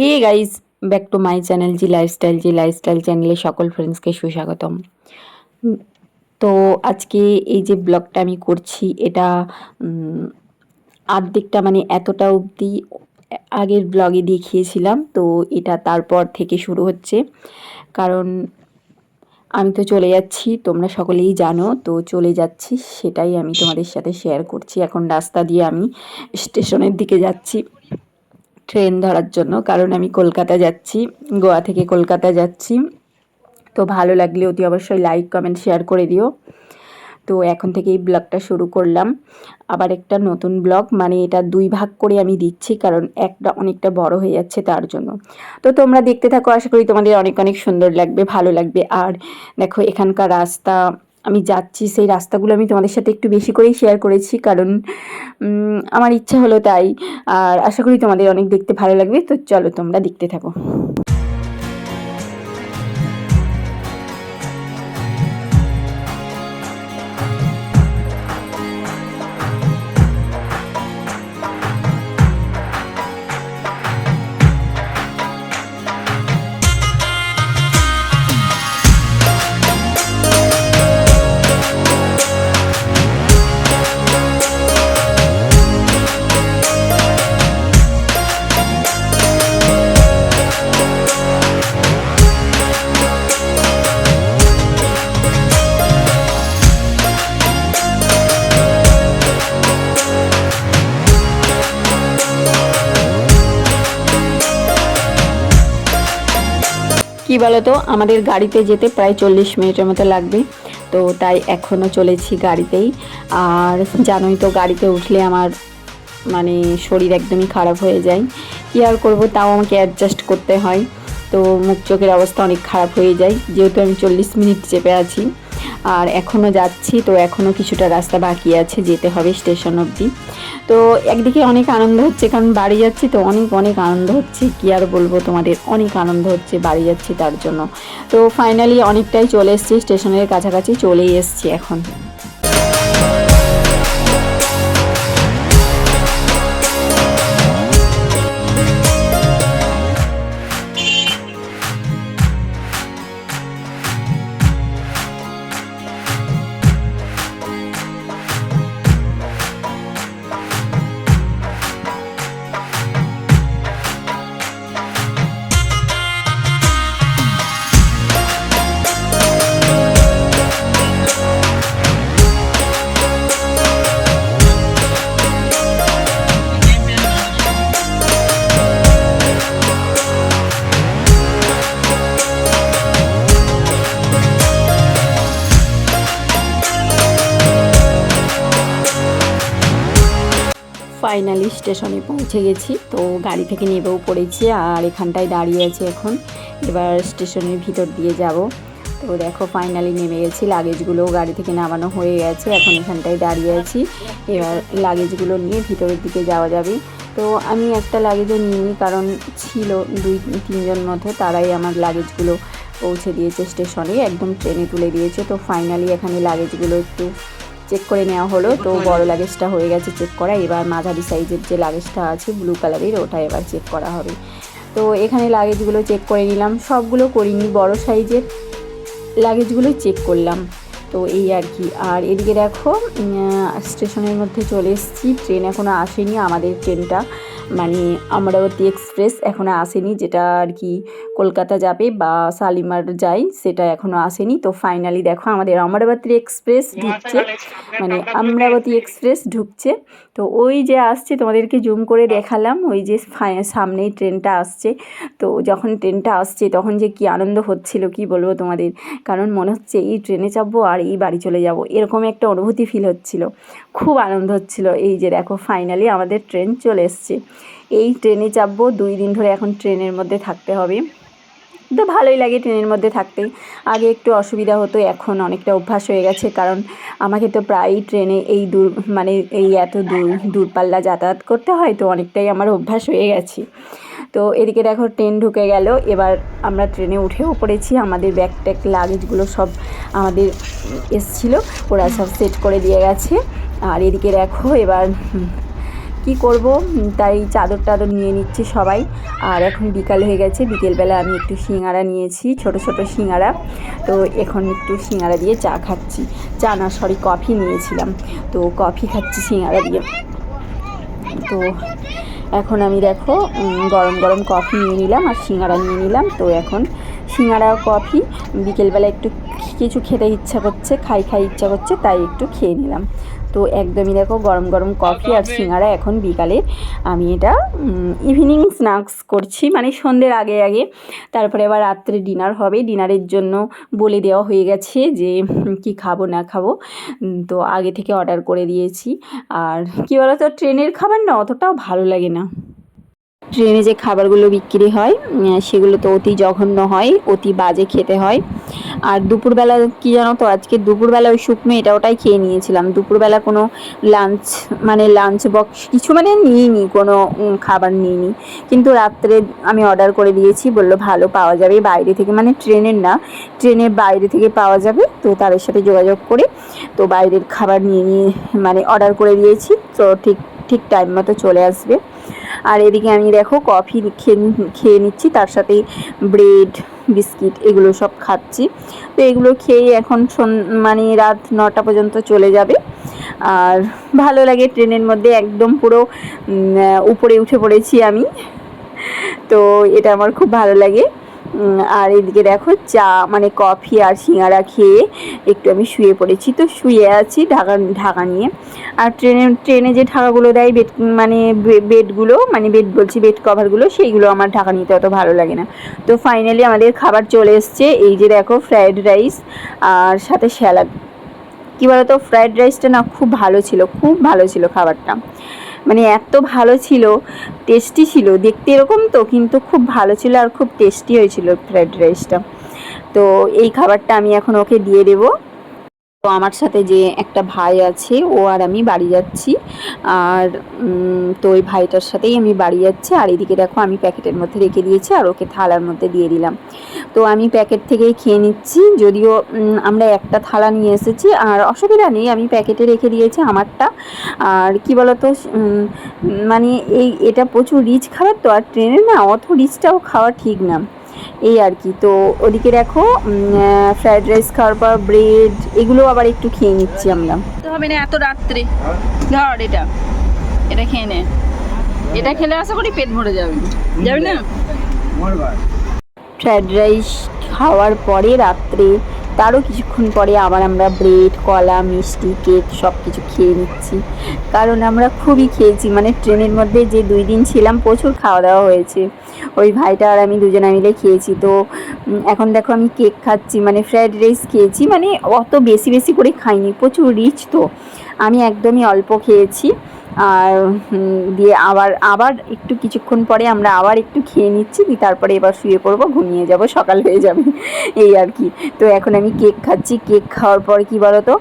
Hey guys back to my channel G lifestyle G lifestyle চ্যানেলে সকল ফ্রেন্ডসকে সুস্বাগতম। তো আজকে এই যে ব্লগটা আমি করছি, এটা আর্ধেকটা মানে এতটা অবধি আগের ব্লগে দেখিয়েছিলাম, তো এটা তারপর থেকে শুরু হচ্ছে। কারণ আমি তো চলে যাচ্ছি, তোমরা সকলেই জানো, তো চলে যাচ্ছি, সেটাই আমি তোমাদের সাথে শেয়ার করছি। এখন রাস্তা দিয়ে আমি স্টেশনের দিকে যাচ্ছি। ট্রেন ধরার জন্য, কারণ আমি কলকাতা যাচ্ছি, গোয়া থেকে কলকাতা যাচ্ছি। তো ভালো লাগলে অতি অবশ্যই লাইক কমেন্ট শেয়ার করে দিও। তো এখন থেকে এই ব্লগটা শুরু করলাম। আবার একটা নতুন ব্লগ মানে এটা দুই ভাগ করে আমি দিচ্ছি, কারণ একটা অনেকটা বড় হয়ে যাচ্ছে তার জন্য। তো তোমরা দেখতে থাকো, আশা করি তোমাদের অনেক অনেক সুন্দর লাগবে, ভালো লাগবে। আর দেখো, এখানকার রাস্তা আমি যাচ্ছি, সেই রাস্তাগুলো আমি তোমাদের সাথে একটু বেশি করেই শেয়ার করেছি কারণ আমার ইচ্ছা হলো তাই। আর আশা করি তোমাদের অনেক দেখতে ভালো লাগবে। তো চলো তোমরা দেখতে থাকো। কি বলতো? আমাদের গাড়িতে যেতে প্রায় চল্লিশ মিনিটের মতো লাগবে। তো তাই এখনও চলেছি গাড়িতেই। আর জানোই তো গাড়িতে উঠলে আমার মানে শরীর একদমই খারাপ হয়ে যায়। কী আর করব? তাও আমাকে অ্যাডজাস্ট করতে হয়। তো মুখ চোখের অবস্থা অনেক খারাপ হয়ে যায়। যেহেতু আমি চল্লিশ মিনিট চেপে আছি। আর এখনও যাচ্ছি, তো এখনও কিছুটা রাস্তা বাকি আছে, যেতে হবে স্টেশন অবধি। তো একদিকে অনেক আনন্দ হচ্ছে, কারণ বাড়ি যাচ্ছি তো অনেক অনেক আনন্দ হচ্ছে। কি আর বলব তোমাদের, অনেক আনন্দ হচ্ছে বাড়ি যাচ্ছি তার জন্য। তো ফাইনালি অনেকটাই চলে এসেছি, স্টেশনের কাছাকাছি চলেই এসেছি এখন। ফাইনালি স্টেশনে পৌঁছে গেছি। তো গাড়ি থেকে নেবেও পড়েছি আর এখানটায় দাঁড়িয়ে আছে এখন। এবার স্টেশনের ভিতর দিয়ে যাব। তো দেখো ফাইনালি নেমে গেছি। লাগেজগুলোও গাড়ি থেকে নামানো হয়ে গেছে। এখন এখানটায় দাঁড়িয়ে আছি। এবার লাগেজগুলো নিয়ে ভিতরের দিকে যাওয়া যাবে। তো আমি একটা লাগেজও নিইনি কারণ ছিল দুই, তিনজন মতো তারাই আমার লাগেজগুলো পৌঁছে দিয়েছে স্টেশনে একদম ট্রেনে তুলে দিয়েছে। তো ফাইনালি এখানে লাগেজগুলো একটু চেক করে নেওয়া হলো তো বড় লাগেজটা হয়ে গেছে চেক করা। এবার মাঝারি সাইজের যে লাগেজটা আছে ব্লু কালারের ওটা এবার চেক করা হবে। তো এখানে লাগেজগুলো চেক করে নিলাম। সবগুলো করিনি বড় সাইজের লাগেজগুলো চেক করলাম। তো এই আর কি। আর এদিকে দেখো স্টেশনের মধ্যে চলে এসেছি। ট্রেন এখনও আসেনি আমাদের ট্রেনটা মানে অমরাবতী এক্সপ্রেস এখনও আসেনি যেটা আর কি কলকাতা যাবে বা শালিমার যায় সেটা এখনও আসেনি। তো ফাইনালি দেখো আমাদের অমরাবতী এক্সপ্রেস ঢুকছে মানে অমরাবতী এক্সপ্রেস ঢুকছে। তো ওই যে আসছে তোমাদেরকে জুম করে দেখালাম ওই যে সামনেই ট্রেনটা আসছে। তো যখন ট্রেনটা আসছে তখন যে কি আনন্দ হচ্ছিল কি বলব তোমাদের? কারণ মনে হচ্ছে এই ট্রেনে চাপবো আর এই বাড়ি চলে যাব এরকম একটা অনুভূতি ফিল হচ্ছিল। খুব আনন্দ হচ্ছিল এই যে দেখো ফাইনালি আমাদের ট্রেন চলে এসছে। এই ট্রেনে চাপবো, দুই দিন ধরে এখন ট্রেনের মধ্যে থাকতে হবে। তো ভালোই লাগে ট্রেনের মধ্যে থাকতে। আগে একটু অসুবিধা হতো, এখন অনেকটা অভ্যাস হয়ে গেছে, কারণ আমাকে তো প্রায়ই ট্রেনে এই দূর মানে এই এত দূর, দূরপাল্লা যাতায়াত করতে হয়, তো অনেকটাই আমার অভ্যাস হয়ে গেছে। তো এদিকে দেখো ট্রেন ঢুকে গেল, এবার আমরা ট্রেনে উঠেও পড়েছি আমাদের ব্যাগ ট্যাগ লাগেজগুলো সব আমাদের এসছিলো, ওরা সব সেট করে দিয়ে গেছে। আর এদিকে দেখো, এবার কি করব? তাই চাদর টাদর নিয়ে নিচ্ছে সবাই। আর এখন বিকাল হয়ে গেছে। বিকেলবেলা আমি একটু সিঙ্গারা নিয়েছি, ছোট ছোট সিঙ্গারা। তো এখন একটু সিঙ্গারা দিয়ে চা খাচ্ছি। চা না সরি কফি নিয়েছিলাম। তো কফি খাচ্ছি সিঙ্গারা দিয়ে। তো এখন আমি দেখো গরম গরম কফি নিয়ে নিলাম আর সিঙ্গারা নিয়ে নিলাম। তো এখন সিঙ্গারা কফি, বিকেলবেলা একটু কিছু খেতে ইচ্ছা করছে, খাই খাই ইচ্ছা করছে, তাই একটু খেয়ে নিলাম। তো একদমই দেখো গরম গরম কফি আর সিঙ্গারা এখন বিকালে। আমি এটা ইভিনিং স্ন্যাক্স করছি মানে সন্ধ্যের আগে আগে। তারপরে আবার রাত্রে ডিনার হবে। ডিনারের জন্য বলে দেওয়া হয়ে গেছে যে কি খাব না খাব। তো আগে থেকে অর্ডার করে দিয়েছি। আর কী বলতো ট্রেনের খাবার না অতটাও ভালো লাগে না। ট্রেনে যে খাবারগুলো বিক্রি হয় সেগুলো তো অতি জঘন্য হয়, অতি বাজে খেতে হয়। আর দুপুরবেলা কি জানো তো, আজকে দুপুরবেলা ওই শুকনো এটা ওটাই খেয়ে নিয়েছিলাম। দুপুরবেলা কোনো লাঞ্চ মানে লাঞ্চ বক্স কিছু মানে নিইনি, কোনো খাবার নিইনি। কিন্তু রাত্রে আমি অর্ডার করে দিয়েছি, বলল ভালো পাওয়া যাবে, বাইরে থেকে মানে ট্রেনের না, ট্রেনের বাইরে থেকে পাওয়া যাবে। তো তাদের সাথে যোগাযোগ করে, তো বাইরের খাবার নিয়ে নিয়ে মানে অর্ডার করে দিয়েছি। তো ঠিক ঠিক টাইম মতো চলে আসবে। আর এদিকে আমি দেখো কফি খেয়ে খেয়ে নিচ্ছি, তার সাথে ব্রেড বিস্কিট এগুলো সব খাচ্ছি। তো এগুলো খেয়ে এখন মানে রাত নটা পর্যন্ত চলে যাবে। আর ভালো লাগে ট্রেনের মধ্যে একদম পুরো উপরে উঠে পড়েছি আমি। তো এটা আমার খুব ভালো লাগে। আর এদিকে দেখো চা মানে কফি আর সিঙ্গারা খেয়ে একটু আমি শুয়ে পড়েছি। তো শুয়ে আছি ঢাকা ঢাকা নিয়ে। আর ট্রেনে ট্রেনে যে ঢাকাগুলো দেয় বেড মানে বেডগুলো মানে বেড বলছি, বেড কভারগুলো, সেইগুলো আমার ঢাকা নিতে অত ভালো লাগে না। তো ফাইনালি আমাদের খাবার চলে এসছে। এই যে দেখো ফ্রায়েড রাইস আর সাথে স্যালাড কী বলতো ফ্রায়েড রাইসটা না খুব ভালো ছিল, খুব ভালো ছিল খাবারটা। মানে এত ভালো ছিল টেস্টি ছিল, দেখতে এরকম তো, কিন্তু খুব ভালো ছিল আর খুব টেস্টি হয়েছিল ফ্রাইড রাইসটা তো এই খাবারটা আমি এখন ওকে দিয়ে দেবো। তো আমার সাথে যে একটা ভাই আছে, ও আর আমি বাড়ি যাচ্ছি। আর তো ওই ভাইটার সাথেই আমি বাড়ি যাচ্ছি। আর এদিকে দেখো আমি প্যাকেটের মধ্যে রেখে দিয়েছি আর ওকে থালার মধ্যে দিয়ে দিলাম। তো আমি প্যাকেট থেকেই খেয়ে নিচ্ছি। যদিও আমরা একটা থালা নিয়ে এসেছি আর অসুবিধা নেই, আমি প্যাকেটে রেখে দিয়েছি আমারটা। আর কি বলতো মানে এই, এটা প্রচুর রিচ খাবার তো, আর ট্রেনে না অত রিচটাও খাওয়া ঠিক না। এই আর কি। তো ওদিকে দেখো ফ্রায়েড রাইস খাওয়ার পর ব্রেড এগুলো আবার একটু খেয়ে নিচ্ছি আমরা। তো হবে না এত রাত্রে। ধর এটা। এটা খেয়ে নে। এটা খেলে আশা করি পেট ভরে যাবে। যাবে না? ফ্রায়েড রাইস খাওয়ার পরে রাত্রে তারও কিছুক্ষণ পরে আবার আমরা ব্রেড কলা, মিষ্টি কেক সব কিছু খেয়ে নিচ্ছি। কারণ আমরা খুবই খেয়েছি মানে ট্রেনের মধ্যে যে দুই দিন ছিলাম, প্রচুর খাওয়া দাওয়া হয়েছে। ওই ভাইটা আর আমি দুজনে মিলে খেয়েছি। তো এখন দেখো আমি কেক খাচ্ছি মানে ফ্রায়েড রাইস খেয়েছি মানে অত বেশি বেশি করে খাইনি, প্রচুর রিচ তো। আমি একদমই অল্প খেয়েছি। আর দিয়ে আবার আবার একটু কিছুক্ষণ পরে আমরা আবার একটু খেয়ে নিচ্ছি, দিয়ে তারপরে এবার শুয়ে পড়ব, ঘুমিয়ে যাব, সকাল হয়ে যাবে, এই আর কি। তো এখন আমি কেক খাচ্ছি, কেক খাওয়ার পর কি বলো তো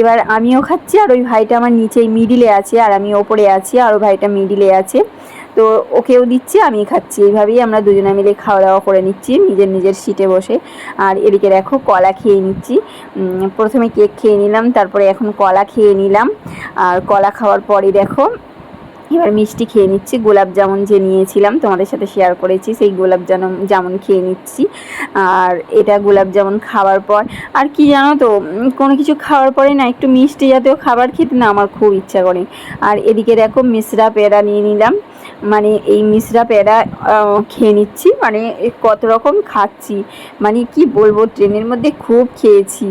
এবার আমিও খাচ্ছি, আর ওই ভাইটা আমার নিচেই মিডিলে আছে, আর আমি ওপরে আছি, আর ওই ভাইটা মিডিলে আছে। তো ওকেও দিচ্ছি আমি খাচ্ছি। এইভাবেই আমরা দুজনে মিলে খাওয়া দাওয়া করে নিচ্ছি, নিজের নিজের সিটে বসে। আর এদিকে দেখো, কলা খেয়ে নিচ্ছি। প্রথমে কেক খেয়ে নিলাম, তারপরে এখন কলা খেয়ে নিলাম। আর কলা খাওয়ার পরে দেখো, এবার মিষ্টি খেয়ে নিচ্ছি। গোলাপ জামুন যে নিয়েছিলাম, তোমাদের সাথে শেয়ার করেছি, সেই গোলাপ জামুন জামুন খেয়ে নিচ্ছি। আর এটা গোলাপ জামুন খাওয়ার পর, আর কি জানো তো কোনো কিছু খাওয়ার পরে না, একটু মিষ্টি জাতীয় খাবার খেতে না আমার খুব ইচ্ছা করে। আর এদিকে দেখো, মিশ্রা পেয়ারা নিয়ে নিলাম। মানে এই মিশ্রা পেয়ারা খেয়ে নিচ্ছি। মানে কত রকম খাচ্ছি। মানে কি বলব, ট্রেনের মধ্যে খুব খেয়েছি।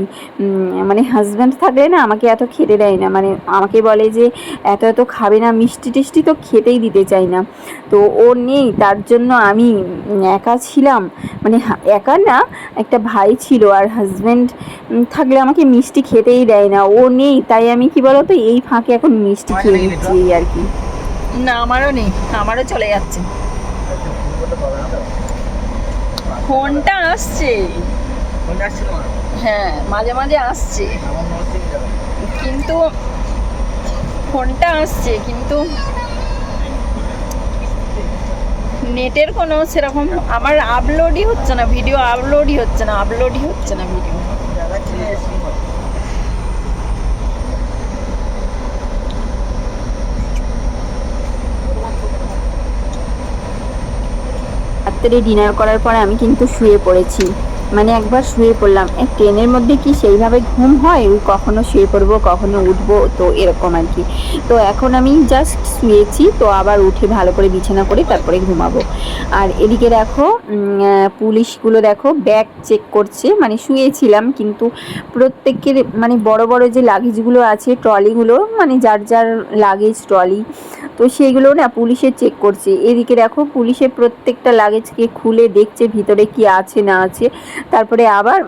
মানে হাজব্যান্ড থাকলে না আমাকে এত খেতে দেয় না। মানে আমাকে বলে যে, এত এত খাবে না, মিষ্টি টিষ্টি তো খেতেই দিতে চাই না। তো ও নেই, তার জন্য আমি একা ছিলাম। মানে একা না, একটা ভাই ছিল। আর হাজব্যান্ড থাকলে আমাকে মিষ্টি খেতেই দেয় না। ও নেই, তাই আমি কি বলতো, এই ফাঁকে এখন মিষ্টি খেয়ে নিচ্ছি, এই আর কি। না আমারও নেই আমারও চলে যাচ্ছে। ফোনটা আসছে। হ্যাঁ মাঝে মাঝে আসছে। কিন্তু ফোনটা আসছে কিন্তু নেটের কোনো সেরকম আমার আপলোডই হচ্ছে না ভিডিও আপলোডই হচ্ছে না আপলোডই হচ্ছে না ভিডিও। রাত্রে ডিনার করার পরে আমি কিন্তু শুয়ে পড়েছি। মানে একবার শুয়ে পড়লাম। ট্রেনের মধ্যে কি সেইভাবে ঘুম হয়? কখনো শুয়ে পড়ব, কখনো উঠবো, তো এরকম আর কি। তো এখন আমি জাস্ট শুয়েছি, তো আবার উঠে ভালো করে বিছানা করে তারপরে ঘুমাবো। আর এদিকে দেখো পুলিশগুলো দেখো, ব্যাগ চেক করছে। মানে শুয়েছিলাম, কিন্তু প্রত্যেকের মানে বড় বড় যে লাগেজগুলো আছে ট্রলিগুলো মানে যার যার লাগেজ ট্রলি তো সেইগুলো না পুলিশে চেক করছে। এদিকে দেখো পুলিশে প্রত্যেকটা লাগেজকে খুলে দেখছে, ভিতরে কি আছে, না আছে। তারপরে আবার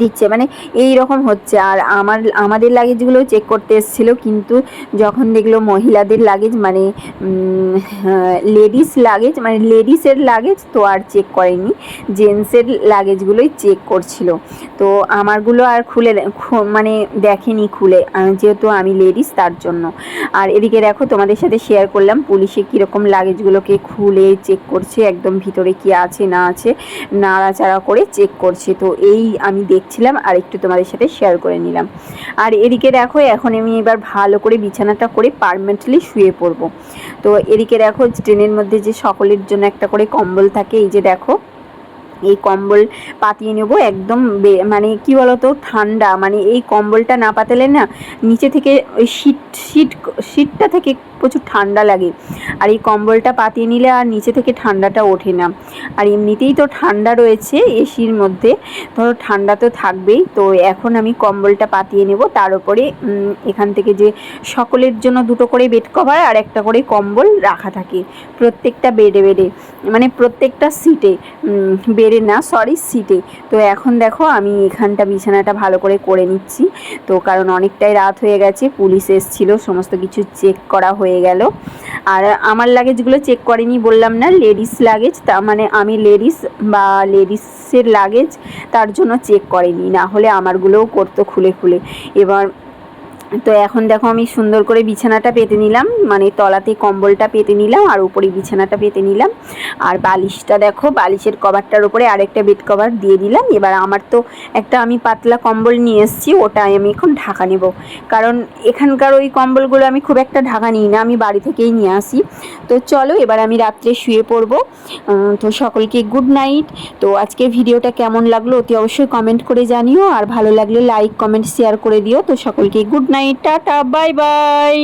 দিচ্ছে। মানে এই রকম হচ্ছে। আর আমার, আমাদের লাগেজগুলো চেক করতে এসেছিল, কিন্তু যখন দেখল মহিলাদের লাগেজ মানে লেডিস লাগেজ মানে লেডিসের লাগেজ তো আর চেক করেনি। জেন্টসের লাগেজগুলোই চেক করছিল। তো আমারগুলো আর খুলে মানে দেখেনি খুলে যেহেতু আমি লেডিস তার জন্য। আর এদিকে দেখো, তোমাদের সাথে শেয়ার করলাম, পুলিশে কীরকম লাগেজগুলোকে খুলে চেক করছে, একদম ভিতরে কি আছে, না আছে, নাড়াচাড়া করে চেক করছে। তো এই আমি দেখছিলাম আর একটু তোমাদের সাথে শেয়ার করে নিলাম। আর এদিকে দেখো, এখন আমি এবার ভালো করে বিছানাটা করে পারমানেন্টলি শুয়ে পড়ব। তো এদিকে দেখো, ট্রেনের মধ্যে যে সকলের জন্য একটা করে কম্বল থাকে, এই যে দেখো, এই কম্বল পাতিয়ে নেব একদম মানে কি বলতো, ঠান্ডা। মানে এই কম্বলটা না পাতালে না, নিচে থেকে ওই শীত শীত শীতটা থেকে প্রচুর ঠান্ডা লাগে। আর এই কম্বলটা পাতিয়ে নিলে আর নিচে থেকে ঠান্ডাটা ওঠে না। আর এমনিতেই তো ঠান্ডা রয়েছে এসির মধ্যে। ধরো ঠান্ডা তো থাকবেই। তো এখন আমি কম্বলটা পাতিয়ে নেব। তার উপরে এখান থেকে যে সকলের জন্য দুটো করে বেড কভার আর একটা করে কম্বল রাখা থাকে। প্রত্যেকটা বেডে বেডে মানে প্রত্যেকটা সিটে বেডে না, সরি, সিটে। তো এখন দেখো আমি এখানটা বিছানাটা ভালো করে করে নিচ্ছি। তো কারণ অনেকটাই রাত হয়ে গেছে, পুলিশ এসেছিল, সমস্ত কিছু চেক করা হয়ে গেল। আর আমার লাগেজগুলো চেক করেনি, বললাম না লেডিস লাগেজ তা মানে আমি লেডিস বা লেডিসের লাগেজ তার জন্য চেক করেনি, না হলে আমারগুলোও করতো খুলে খুলে। এবার তো এখন দেখো আমি সুন্দর করে বিছানাটা পেতে নিলাম মানে তলাতে কম্বলটা পেতে নিলাম আর উপরে বিছানাটা পেতে নিলাম। আর বালিশটা দেখো, বালিশের কভারটার উপরে আরেকটা বেড কভার দিয়ে দিলাম। এবার আমার তো একটা আমি পাতলা কম্বল নিয়ে এসেছি, ওটা আমি এখন ঢাকা নেব। কারণ এখানকার ওই কম্বলগুলো আমি খুব একটা ঢাকা নিই না, আমি বাড়ি থেকেই নিয়ে আসি। তো চলো এবার আমি রাত্রে শুয়ে পড়ব। তো সকলকে গুড নাইট। তো আজকে ভিডিওটা কেমন লাগল অতি অবশ্যই কমেন্ট করে জানিও। আর ভালো লাগলে লাইক, কমেন্ট, শেয়ার করে দিও। তো সকলকে good night. Tata bye bye